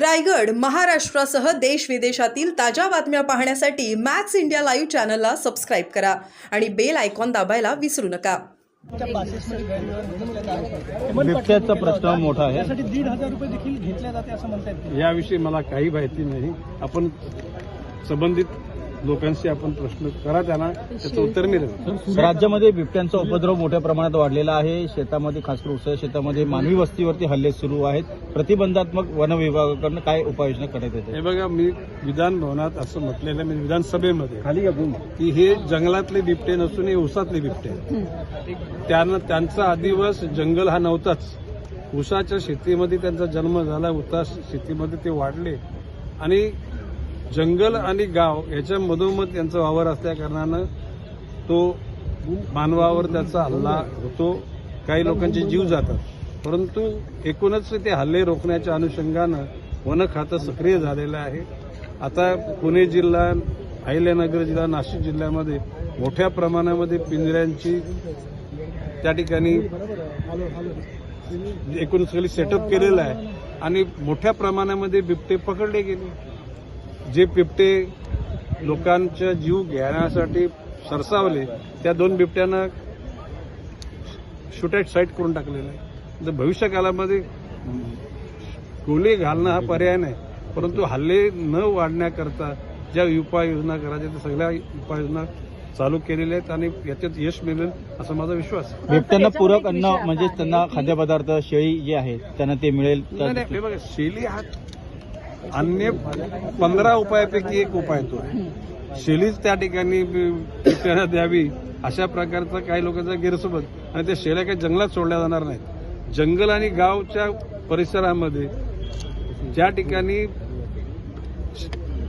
रायगड महाराष्ट्रासह देश विदेशातील ताज्या बातम्या पाहण्यासाठी मॅक्स इंडिया लाईव्ह चॅनलला सबस्क्राईब करा आणि बेल आयकॉन दाबायला विसरू नका. बिबट्याचा प्रश्न मोठा आहे. त्यासाठी दीड हजार रुपये देखील घेतले जाते असं म्हणतात याविषयी मला काही माहिती नाही. आपण संबंधित लोकांशी आपण प्रश्न करा त्यांना त्याचं उत्तर मिळेल. राज्यामध्ये बिबट्यांचा उपद्रव मोठ्या प्रमाणात वाढलेला आहे. शेतामध्ये खास करून उसाच्या शेतामध्ये मानवी वस्तीवरती हल्ले सुरू आहेत. प्रतिबंधात्मक वन विभागाकडून काय उपाययोजना करण्यात हे येते बघा मी विधान भवनात असं म्हटलेलं मी विधानसभेमध्ये खाली की हे जंगलातले बिबटे नसून हे उसातले बिबटे आहेत. त्यांना त्यांचा आदिवास जंगल हा नव्हताच. उसाच्या शेतीमध्ये त्यांचा जन्म झाला उसास शेतीमध्ये ते वाढले. आणि जंगल आणि गाव याच्या मधोमध यांचा वावर असल्या कारणानं तो मानवावर त्याचा हल्ला होतो. काही लोकांचे जीव जातात. परंतु एकूणच ते हल्ले रोखण्याच्या अनुषंगानं वन खातं सक्रिय झालेलं आहे. आता पुणे जिल्हा अहिल्यानगर जिल्हा नाशिक जिल्ह्यामध्ये मोठ्या प्रमाणामध्ये पिंजऱ्यांची त्या ठिकाणी एकूण सगळी सेटअप केलेलं आहे. आणि मोठ्या प्रमाणामध्ये बिबटे पकडले गेले. जे बिबटे लोकांचा जीव घेण्यासाठी सरसावले त्या दोन बिबट्यांना शूट ॲट साईट करून टाकलेलं आहे. तर भविष्य कालामध्ये गोळी घालणं हा पर्याय नाही परंतु हल्ले न वाढण्याकरता ज्या उपाययोजना करायच्या त्या सगळ्या उपाययोजना चालू केलेल्या आहेत आणि याच्यात यश मिळेल असा माझा विश्वास आहे. बिबट्यांना पूरक अन्न म्हणजे त्यांना खाद्यपदार्थ शेळी जे आहे त्यांना ते मिळेल. नाही नाही हे बघा शेली हा अन्य पंधरा उपायापैकी एक उपाय तो आहे. शेलीच त्या ठिकाणी बिबट्याला द्यावी अशा प्रकारचा काही लोकांचा गैरसमज आणि त्या शेळ्या काही जंगलात सोडल्या जाणार नाहीत. जंगल आणि गावच्या परिसरामध्ये ज्या ठिकाणी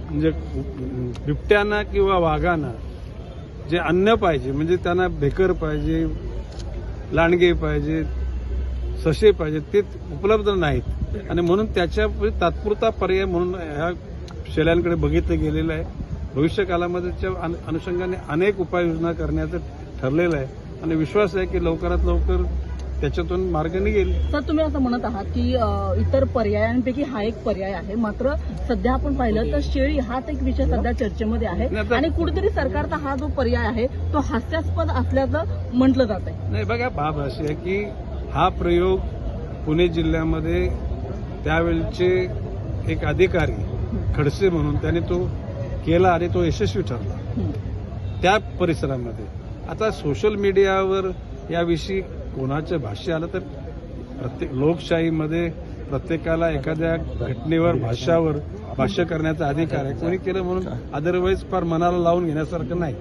म्हणजे बिबट्यांना किंवा वाघांना जे अन्न पाहिजे म्हणजे त्यांना भेकर पाहिजे लांडगे पाहिजे ससे पाहिजे ते उपलब्ध नाहीत. आणि म्हणून त्याच्या तात्पुरता पर्याय म्हणून ह्या शेळ्यांकडे बघितलं गेलेलं आहे. भविष्य कालामध्ये त्या अनु- अनुषंगाने अनेक उपाययोजना करण्याचं ठरलेलं आहे. आणि विश्वास आहे की लवकरात लवकर त्याच्यातून मार्ग निघेल. सर तुम्ही असं म्हणत आहात की इतर पर्यायांपैकी हा एक पर्याय आहे. मात्र सध्या आपण पाहिलं तर शेळी हाच एक विषय सध्या चर्चेमध्ये आहे. आणि कुठेतरी सरकारचा हा जो पर्याय आहे तो हास्यास्पद असल्याचं म्हटलं जात आहे नाही बघा बाब अशी आहे की हा प्रयोग पुणे जिल्ह्यामध्ये त्यावेळचे एक अधिकारी खडसे म्हणून त्याने तो केला आणि तो यशस्वी ठरला. त्या परिसरामध्ये. आता सोशल मीडियावर याविषयी कोणाचं भाष्य आलं तर प्रत्येक लोकशाहीमध्ये प्रत्येकाला एखाद्या घटनेवर भाष्यावर भाष्य करण्याचा अधिकार आहे. कोणी केलं म्हणून अदरवाईज फार मनाला लावून घेण्यासारखं नाही.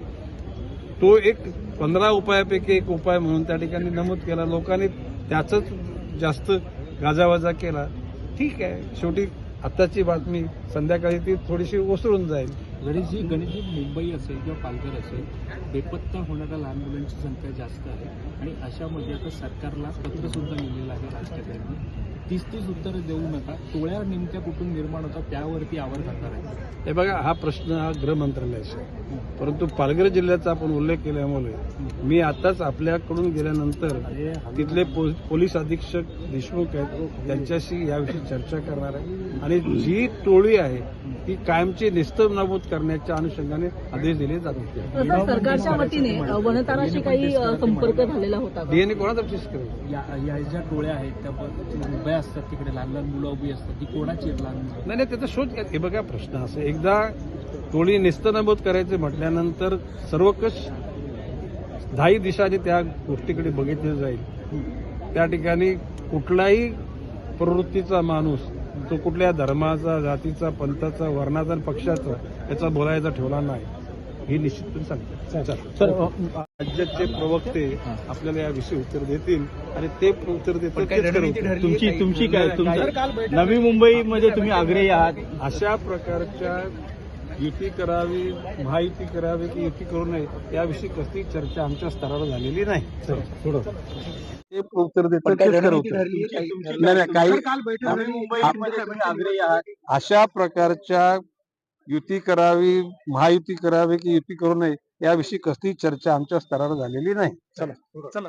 तो एक पंधरा उपायापैकी एक उपाय म्हणून त्या ठिकाणी नमूद केला. लोकांनी त्याचंच जास्त गाजावाजा केला. ठीक आहे. शेवटी आत्ताची बातमी संध्याकाळी ती थोडीशी ओसरून जाईल. गणेशजी गणेशजी मुंबई असेल किंवा पालघर असेल बेपत्ता होणाऱ्या लहान मुलांची संख्या जास्त आहे आणि अशामध्ये आता सरकारला पत्र सुद्धा लिहिलेलं आहे राजकारण्यांनी. तीस तीस उत्तरं देऊ नका. टोळ्या नेमक्या कुठून निर्माण होतात त्यावरती आवर करणार आहे हे बघा हा प्रश्न हा गृह मंत्रालयाचा आहे. परंतु पालघर जिल्ह्याचा आपण उल्लेख केल्यामुळे मी आताच आपल्याकडून गेल्यानंतर तिथले पो- पोलीस अधीक्षक देशमुख आहेत त्यांच्याशी याविषयी चर्चा करणार आहे. आणि जी टोळी आहे ती कायमची निस्तनाबूत करण्याच्या अनुषंगाने आदेश दिले जातील तसं सरकारच्या वतीने वनताराशी काही संपर्क झालेला होता का? डीएनए कोणाचा या ज्या टोळ्या आहेत त्या ब- असतात तिकडे लहान लहान मुलं उभी असतात ती कोणाची लहान मुलं? नाही नाही त्याचा शोध घ्या. हे बघा प्रश्न असं. एकदा टोळी निस्तनबोध करायचे म्हटल्यानंतर सर्वकष धाई दिशाने त्या गोष्टीकडे बघितलं जाईल. त्या ठिकाणी कुठलाही प्रवृत्तीचा माणूस तो कुठल्या धर्माचा जातीचा पंथाचा वर्णाचा आणि पक्षाचा याचा बोलायचा ठेवला नाही. ही निश्चितपणे सांगतो सर अ, राज्याचे प्रवक्ते आपल्याला याविषयी उत्तर देतील आणि ते उत्तर उत्तर. तुमची तुमची काय? तुमचं नवी मुंबईमध्ये तुम्ही आग्रही आहात. अशा प्रकारच्या युती करावी महायुती करावी की युती करू नये याविषयी कसली चर्चा आमच्या स्तरावर झालेली नाही. ते उत्तर देतात काही नवी मुंबईमध्ये तुम्ही आग्रही आहात. अशा प्रकारच्या युती करावी महायुती करावी की युती करू नये याविषयी कसली चर्चा आमच्या स्तरावर झालेली नाही. चला चला.